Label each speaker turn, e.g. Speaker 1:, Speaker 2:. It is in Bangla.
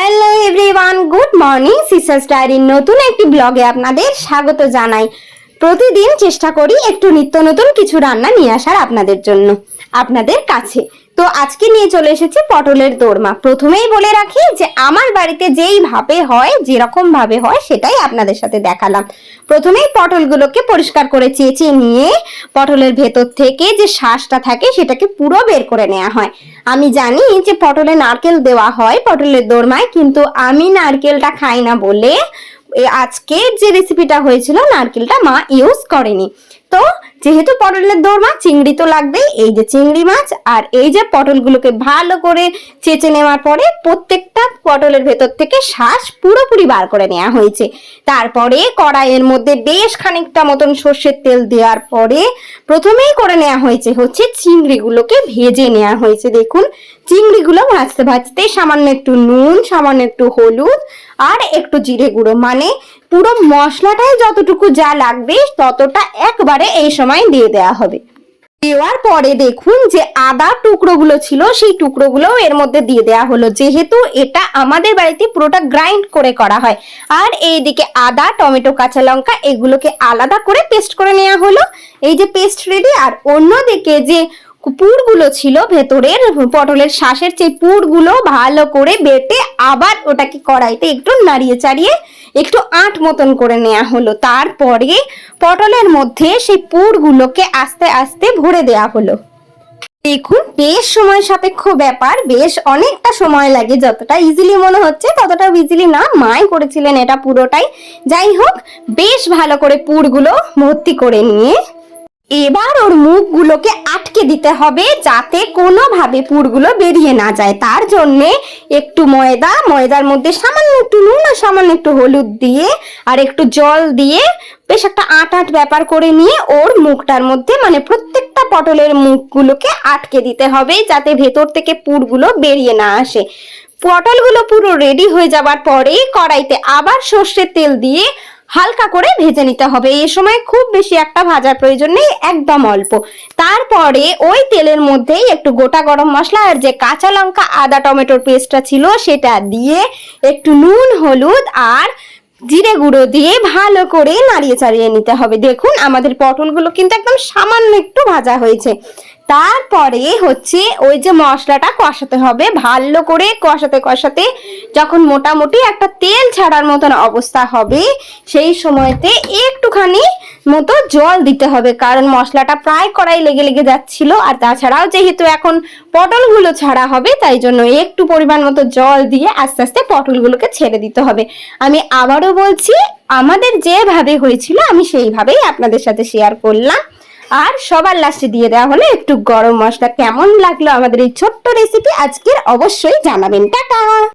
Speaker 1: Hello everyone good morning scissors ডায়েরির নতুন একটি ব্লগে আপনাদের স্বাগত জানাই। প্রতিদিন চেষ্টা করি একটু নিত্য নতুন কিছু রান্না নিয়ে আসার আপনাদের জন্য, আপনাদের কাছে। তো আজকে নিয়ে চলে এসেছি পটলের দোরমা। প্রথমেই বলে রাখি যে, আমার বাড়িতে যেই ভাবে হয়, যেরকম ভাবে হয়, সেটাই আপনাদের সাথে দেখালাম। প্রথমেই পটলগুলোকে পরিষ্কার করে চেঁচে নিয়ে, পটলের ভেতর থেকে যে শ্বাসটা থাকে, সেটাকে পুরো বের করে নেওয়া হয়। আমি জানি যে, পটলে নারকেল দেওয়া হয় পটলের দোরমায়, কিন্তু আমি নারকেলটা খাই না বলে আজকে যে রেসিপিটা হয়েছিল, নারকেলটা মা ইউজ করেনি। তো যেহেতু পটলের দোরমা, চিংড়ি তো লাগবেই। এই যে চিংড়ি মাছ আর এই যে পটলগুলোকে ভালো করে চেঁচে নেওয়ার পরে প্রত্যেকটা পটলের ভেতর থেকে শ্বাস পুরোপুরি বার করে নেওয়া হয়েছে। তারপরে কড়াইয়ের মধ্যে বেশ খানিকটা মতন সর্ষের তেল দেওয়ার পরে প্রথমেই করে নেওয়া হয়েছে হচ্ছে চিংড়িগুলোকে ভেজে নেওয়া হয়েছে। দেখুন, চিংড়িগুলো ভাজতে ভাজতে সামান্য একটু নুন, সামান্য একটু হলুদ আর একটু জিরে গুঁড়ো মানে পুরো মশলাটাই যতটুকু যা লাগবে ততটা একবারে এই সময় দিয়ে দেওয়া হবে। দেওয়ার পরে দেখুন যে আদা টুকরোগুলো ছিল, সেই টুকরোগুলোও এর মধ্যে দিয়ে দেওয়া হলো। যেহেতু এটা আমাদের বাড়িতে পুরোটা গ্রাইন্ড করে করা হয়, আর এইদিকে আদা, টমেটো, কাঁচা লঙ্কা এগুলোকে আলাদা করে পেস্ট করে নেওয়া হলো। এই যে পেস্ট রেডি, আর অন্যদিকে যে পুরগুলো ছিল ভেতরের পটলের শ্বাসের যে পুরগুলো ভালো করে বেটে আবার ওটাকে কড়াইতে একটু নাড়িয়ে চাড়িয়ে একটু আট মতন করে নেওয়া হলো। তারপরে পটলের মধ্যে সেই পুরগুলোকে আস্তে আস্তে ভরে দেওয়া হলো। দেখুন, বেশ সময় সাপেক্ষ ব্যাপার, বেশ অনেকটা সময় লাগে, যতটা ইজিলি মনে হচ্ছে ততটা ইজিলি না, মাই করেছিলেন এটা পুরোটাই। যাই হোক, বেশ ভালো করে পুরগুলো ভর্তি করে নিয়ে এবার ওর মুখগুলোকে আটকে দিতে হবে যাতে কোনোভাবে পুরগুলো বেরিয়ে না যায়। তার জন্যে একটু ময়দা, ময়দার মধ্যে সামান্য একটু নুন আর সামান্য একটু হলুদ দিয়ে আর একটু জল দিয়ে বেশ একটা আট আট ব্যাপার করে নিয়ে ওর মুখটার মধ্যে মানে প্রত্যেকটা পটলের মুখগুলোকে আটকে দিতে হবে যাতে ভেতর থেকে পুরগুলো বেরিয়ে না আসে। পটলগুলো পুরো রেডি হয়ে যাবার পরে কড়াইতে আবার সর্ষের তেল দিয়ে হালকা করে ভেজে নিতে হবে। এই সময় খুব বেশি একটা ভাজার প্রয়োজন নেই, একদম অল্প। তারপরে ওই তেলের মধ্যেই একটু গোটা গরম মশলা আর যে কাঁচা লঙ্কা, আদা, টমেটোর পেস্টটা ছিল সেটা দিয়ে একটু নুন, হলুদ আর জিরে গুঁড়ো দিয়ে ভালো করে নাড়িয়ে চাড়িয়ে নিতে হবে। দেখুন, আমাদের পটলগুলো কিন্তু একদম সামান্য একটু ভাজা হয়েছে। তারপরে হচ্ছে ওই যে মশলাটা কষাতে হবে, ভালো করে কষাতে কষাতে যখন মোটামুটি একটা তেল ছাড়ার মতন অবস্থা হবে, সেই সময়তে একটুখানি মতো জল দিতে হবে, কারণ মশলাটা প্রায় কড়াই লেগে লেগে যাচ্ছিল। আর তাছাড়াও যেহেতু এখন পটলগুলো ছাড়া হবে, তাই জন্য একটু পরিমাণ মতো জল দিয়ে আস্তে আস্তে পটলগুলোকে ছেড়ে দিতে হবে। আমি আবারও বলছি, আমাদের যেভাবে হয়েছিল, আমি সেইভাবেই আপনাদের সাথে শেয়ার করলাম। আর সবার লাস্টে দিয়ে দেওয়া হলো একটু গরম মশলা। কেমন লাগল আমাদের এই ছোট্ট রেসিপি আজকের? অবশ্যই জানাবেন। টাটা!